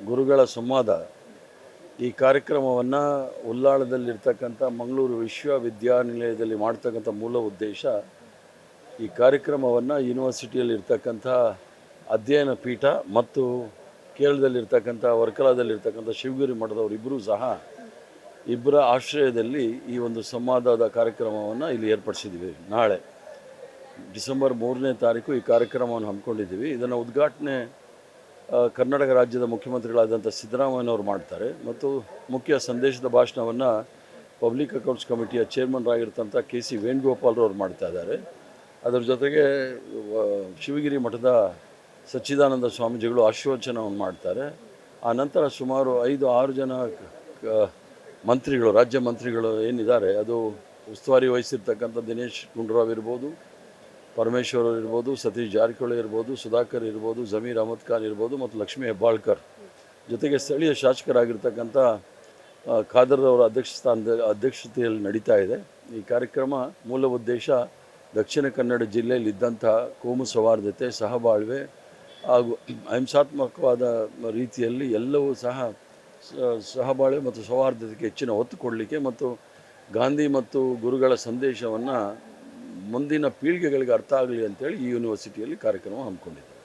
ಗುರುಗಳ ಸಂವಾದ ಈ ಕಾರ್ಯಕ್ರಮವನ್ನು ಉಲ್ಲಾಳದಲ್ಲಿರ್ತಕ್ಕಂಥ ಮಂಗಳೂರು ವಿಶ್ವವಿದ್ಯಾನಿಲಯದಲ್ಲಿ ಮಾಡ್ತಕ್ಕಂಥ ಮೂಲ ಉದ್ದೇಶ ಈ ಕಾರ್ಯಕ್ರಮವನ್ನು ಯೂನಿವರ್ಸಿಟಿಯಲ್ಲಿರ್ತಕ್ಕಂಥ ಅಧ್ಯಯನ ಪೀಠ ಮತ್ತು ಕೇರಳದಲ್ಲಿರ್ತಕ್ಕಂಥ ವರ್ಕಲಾದಲ್ಲಿರ್ತಕ್ಕಂಥ ಶಿವಗಿರಿ ಮಠದವರಿಬ್ಬರೂ ಸಹ ಇಬ್ಬರ ಆಶ್ರಯದಲ್ಲಿ ಈ ಒಂದು ಸಂವಾದದ ಕಾರ್ಯಕ್ರಮವನ್ನು ಇಲ್ಲಿ ಏರ್ಪಡಿಸಿದ್ದೀವಿ. ನಾಳೆ ಡಿಸೆಂಬರ್ ಮೂರನೇ ತಾರೀಕು ಈ ಕಾರ್ಯಕ್ರಮವನ್ನು ಹಮ್ಮಿಕೊಂಡಿದ್ದೀವಿ. ಇದನ್ನು ಉದ್ಘಾಟನೆ ಕರ್ನಾಟಕ ರಾಜ್ಯದ ಮುಖ್ಯಮಂತ್ರಿಗಳಾದಂಥ ಸಿದ್ದರಾಮಯ್ಯನವರು ಮಾಡ್ತಾರೆ. ಮತ್ತು ಮುಖ್ಯ ಸಂದೇಶದ ಭಾಷಣವನ್ನು ಪಬ್ಲಿಕ್ ಅಕೌಂಟ್ಸ್ ಕಮಿಟಿಯ ಚೇರ್ಮನ್ ಆಗಿರ್ತಂಥ ಕೆ ಸಿ ವೇಣುಗೋಪಾಲ್ರವ್ರು ಮಾಡ್ತಾ ಇದ್ದಾರೆ. ಅದರ ಜೊತೆಗೆ ಶಿವಗಿರಿ ಮಠದ ಸಚ್ಚಿದಾನಂದ ಸ್ವಾಮೀಜಿಗಳು ಆಶೀರ್ವಚನವನ್ನು ಮಾಡ್ತಾರೆ. ಆ ನಂತರ ಸುಮಾರು ಐದು, ಆರು ಜನ ಮಂತ್ರಿಗಳು, ರಾಜ್ಯ ಮಂತ್ರಿಗಳು ಏನಿದ್ದಾರೆ, ಅದು ಉಸ್ತುವಾರಿ ವಹಿಸಿರ್ತಕ್ಕಂಥ ದಿನೇಶ್ ಗುಂಡೂರಾವ್ ಇರ್ಬೋದು ಪರಮೇಶ್ವರ್ ಇರ್ಬೋದು, ಸತೀಶ್ ಜಾರಕಿಹೊಳಿ ಇರ್ಬೋದು, ಸುಧಾಕರ್ ಇರ್ಬೋದು, ಜಮೀರ್ ಅಹಮದ್ ಖಾನ್ ಇರ್ಬೋದು, ಮತ್ತು ಲಕ್ಷ್ಮೀ ಹೆಬ್ಬಾಳ್ಕರ್. ಜೊತೆಗೆ ಸ್ಥಳೀಯ ಶಾಸಕರಾಗಿರ್ತಕ್ಕಂಥ ಖಾದರ್ ಅವರ ಅಧ್ಯಕ್ಷ ಸ್ಥಾನದ, ಅಧ್ಯಕ್ಷತೆಯಲ್ಲಿ ನಡೀತಾ ಇದೆ. ಈ ಕಾರ್ಯಕ್ರಮ ಮೂಲ ಉದ್ದೇಶ ದಕ್ಷಿಣ ಕನ್ನಡ ಜಿಲ್ಲೆಯಲ್ಲಿ ಇದ್ದಂಥ ಕೋಮು ಸೌಹಾರ್ದತೆ, ಸಹಬಾಳ್ವೆ ಹಾಗೂ ಅಹಿಂಸಾತ್ಮಕವಾದ ರೀತಿಯಲ್ಲಿ ಎಲ್ಲವೂ ಸಹ ಸಹಬಾಳ್ವೆ ಮತ್ತು ಸೌಹಾರ್ದತೆಗೆ ಹೆಚ್ಚಿನ ಒತ್ತು ಕೊಡಲಿಕ್ಕೆ ಮತ್ತು ಗಾಂಧಿ ಮತ್ತು ಗುರುಗಳ ಸಂದೇಶವನ್ನು ಮುಂದಿನ ಪೀಳಿಗೆಗಳಿಗೆ ಅರ್ಥ ಆಗಲಿ ಅಂತೇಳಿ ಈ ಯೂನಿವರ್ಸಿಟಿಯಲ್ಲಿ ಕಾರ್ಯಕ್ರಮ ಹಮ್ಮಿಕೊಂಡಿದೆ